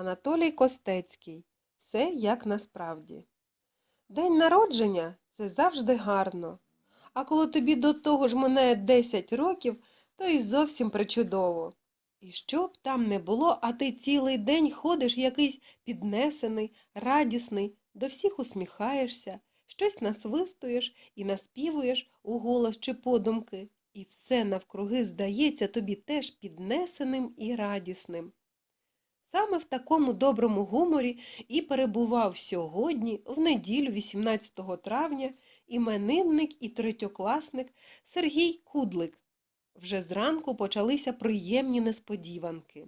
Анатолій Костецький. Все як насправді. День народження це завжди гарно. А коли тобі до того ж минає 10 років, то і зовсім причудово. І що б там не було, а ти цілий день ходиш якийсь піднесений, радісний, до всіх усміхаєшся, щось насвистуєш і наспівуєш у голос чи подумки, і все навкруги здається тобі теж піднесеним і радісним. Саме в такому доброму гуморі і перебував сьогодні, в неділю 18 травня, іменинник і третьокласник Сергій Кудлик. Вже зранку почалися приємні несподіванки.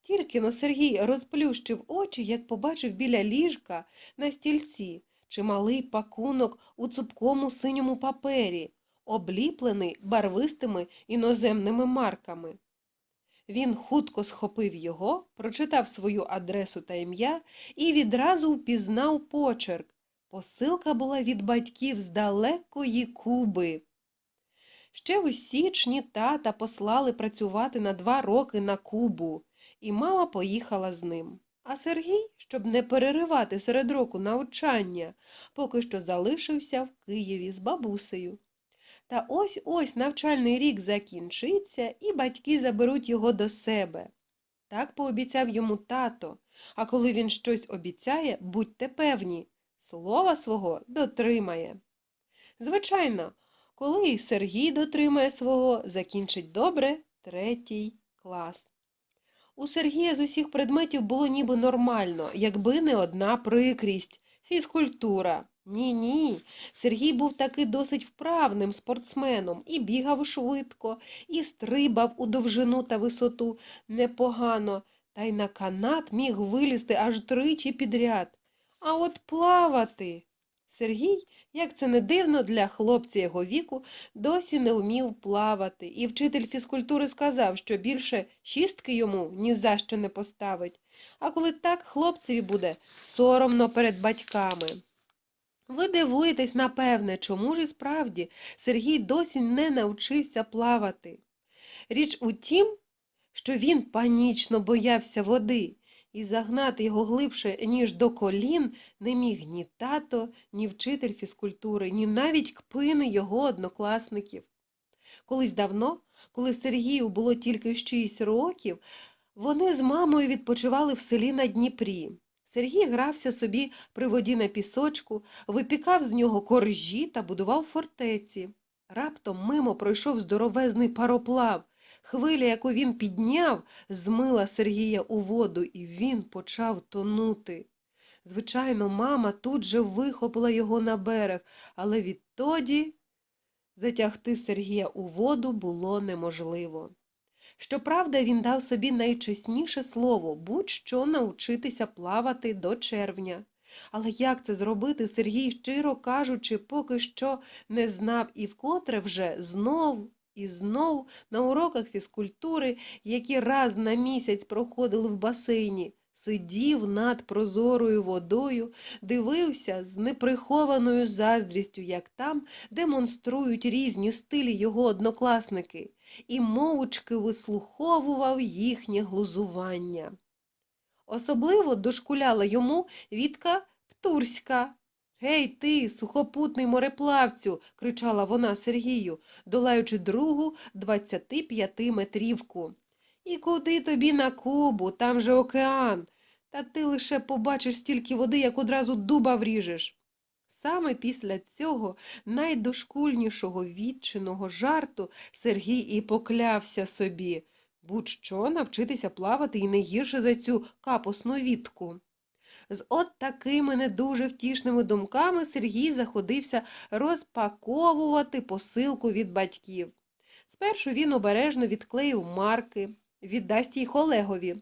Тільки но Сергій розплющив очі, як побачив біля ліжка на стільці чималий пакунок у цупкому синьому папері, обліплений барвистими іноземними марками. Він хутко схопив його, прочитав свою адресу та ім'я і відразу впізнав почерк. Посилка була від батьків з далекої Куби. Ще у січні тата послали працювати на два роки на Кубу, і мама поїхала з ним. А Сергій, щоб не переривати серед року навчання, поки що залишився в Києві з бабусею. Та ось ось навчальний рік закінчиться, і батьки заберуть його до себе. Так пообіцяв йому тато, а коли він щось обіцяє, будьте певні, слова свого дотримає. Звичайно, коли і Сергій дотримає свого, закінчить добре третій клас. У Сергія з усіх предметів було ніби нормально, якби не одна прикрість фізкультура. Ні, ні. Сергій був таки досить вправним спортсменом і бігав швидко, і стрибав у довжину та висоту непогано, та й на канат міг вилізти аж тричі підряд. А от плавати. Сергій, як це не дивно для хлопця його віку, досі не вмів плавати, і вчитель фізкультури сказав, що більше шістки йому ні за що не поставить. А коли так, хлопцеві буде соромно перед батьками. Ви дивуєтесь, напевне, чому ж і справді Сергій досі не навчився плавати. Річ у тім, що він панічно боявся води, і загнати його глибше, ніж до колін, не міг ні тато, ні вчитель фізкультури, ні навіть кпини його однокласників. Колись давно, коли Сергію було тільки шість років, вони з мамою відпочивали в селі на Дніпрі. Сергій грався собі при воді на пісочку, випікав з нього коржі та будував фортеці. Раптом мимо пройшов здоровезний пароплав. Хвиля, яку він підняв, змила Сергія у воду, і він почав тонути. Звичайно, мама тут же вихопила його на берег, але відтоді затягти Сергія у воду було неможливо. Щоправда, він дав собі найчесніше слово будь-що навчитися плавати до червня. Але як це зробити, Сергій, щиро кажучи, поки що не знав і вкотре вже знов і знов на уроках фізкультури, які раз на місяць проходили в басейні, сидів над прозорою водою, дивився з неприхованою заздрістю, як там демонструють різні стилі його однокласники, і мовчки вислуховував їхнє глузування. Особливо дошкуляла йому Вітка Птурська. Гей, ти, сухопутний мореплавцю, кричала вона Сергію, долаючи другу 25-метрівку. І куди тобі на Кубу, там же океан. Та ти лише побачиш стільки води, як одразу дуба вріжеш. Саме після цього найдошкульнішого відчиного жарту Сергій і поклявся собі будь-що навчитися плавати і не гірше за цю капосну вітку. З от такими не дуже втішними думками Сергій заходився розпаковувати посилку від батьків. Спершу він обережно відклеїв марки, віддасть їх Олегові.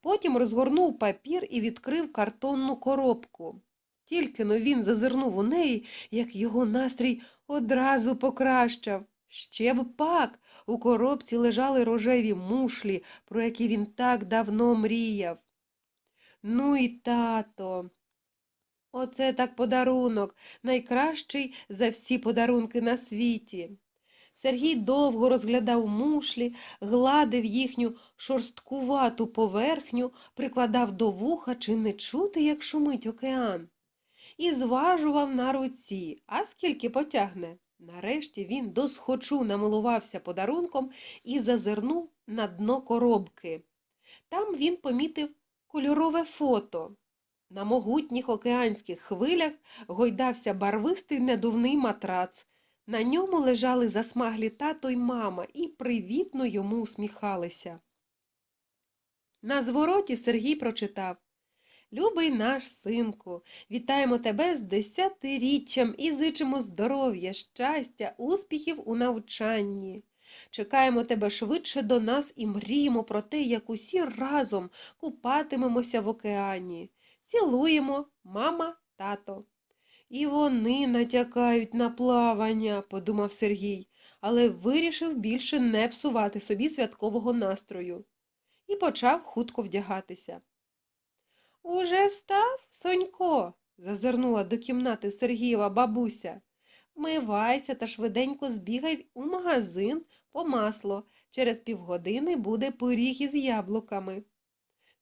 Потім розгорнув папір і відкрив картонну коробку. Тільки но він зазирнув у неї, як його настрій одразу покращав. Ще б пак у коробці лежали рожеві мушлі, про які він так давно мріяв. Ну і тато. Оце так подарунок, найкращий за всі подарунки на світі. Сергій довго розглядав мушлі, гладив їхню шорсткувату поверхню, прикладав до вуха, чи не чути, як шумить океан. І зважував на руці, а скільки потягне. Нарешті він досхочу намилувався подарунком і зазирнув на дно коробки. Там він помітив кольорове фото. На могутніх океанських хвилях гойдався барвистий недувний матрац. На ньому лежали засмаглі тато й мама і привітно йому усміхалися. На звороті Сергій прочитав Любий наш синку, вітаємо тебе з десятиріччям і зичимо здоров'я, щастя, успіхів у навчанні. Чекаємо тебе швидше до нас і мріємо про те, як усі разом купатимемося в океані. Цілуємо, мама, тато. І вони натякають на плавання, подумав Сергій, але вирішив більше не псувати собі святкового настрою і почав хутко вдягатися. Уже встав, Сонько? зазирнула до кімнати Сергієва бабуся. Мивайся та швиденько збігай у магазин по масло. Через півгодини буде пиріг із яблуками.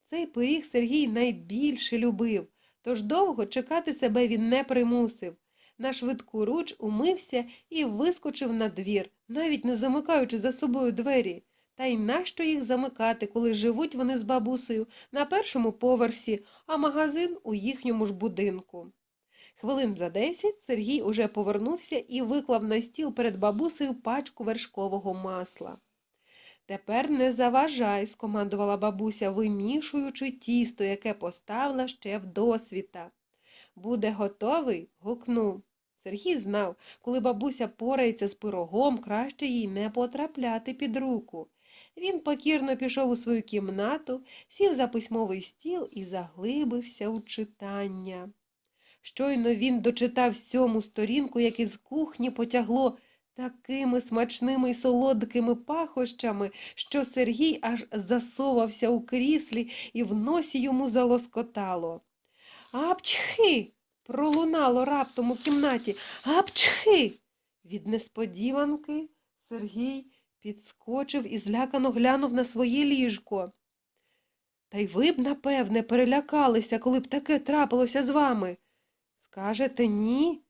Цей пиріг Сергій найбільше любив, тож довго чекати себе він не примусив. На швидку руч умився і вискочив на двір, навіть не замикаючи за собою двері. Та й нащо їх замикати, коли живуть вони з бабусею на першому поверсі, а магазин у їхньому ж будинку. Хвилин за десять Сергій уже повернувся і виклав на стіл перед бабусею пачку вершкового масла. Тепер не заважай, скомандувала бабуся, вимішуючи тісто, яке поставила ще вдосвіта. Буде готовий? гукнув. Сергій знав, коли бабуся порається з пирогом, краще їй не потрапляти під руку. Він покірно пішов у свою кімнату, сів за письмовий стіл і заглибився у читання. Щойно він дочитав сьому сторінку, як із кухні потягло такими смачними й солодкими пахощами, що Сергій аж засовався у кріслі і в носі йому залоскотало. Апчхи. пролунало раптом у кімнаті. Апчхи. Від несподіванки Сергій підскочив і злякано глянув на своє ліжко. Та й ви б, напевне, перелякалися, коли б таке трапилося з вами. Скажете ні?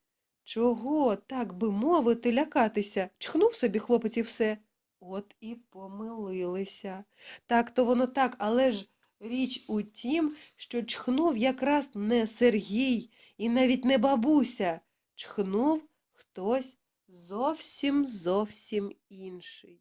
Чого, так би мовити, лякатися? Чхнув собі хлопець і все. От і помилилися. Так то воно так, але ж річ у тім, що чхнув якраз не Сергій і навіть не бабуся. Чхнув хтось зовсім зовсім інший.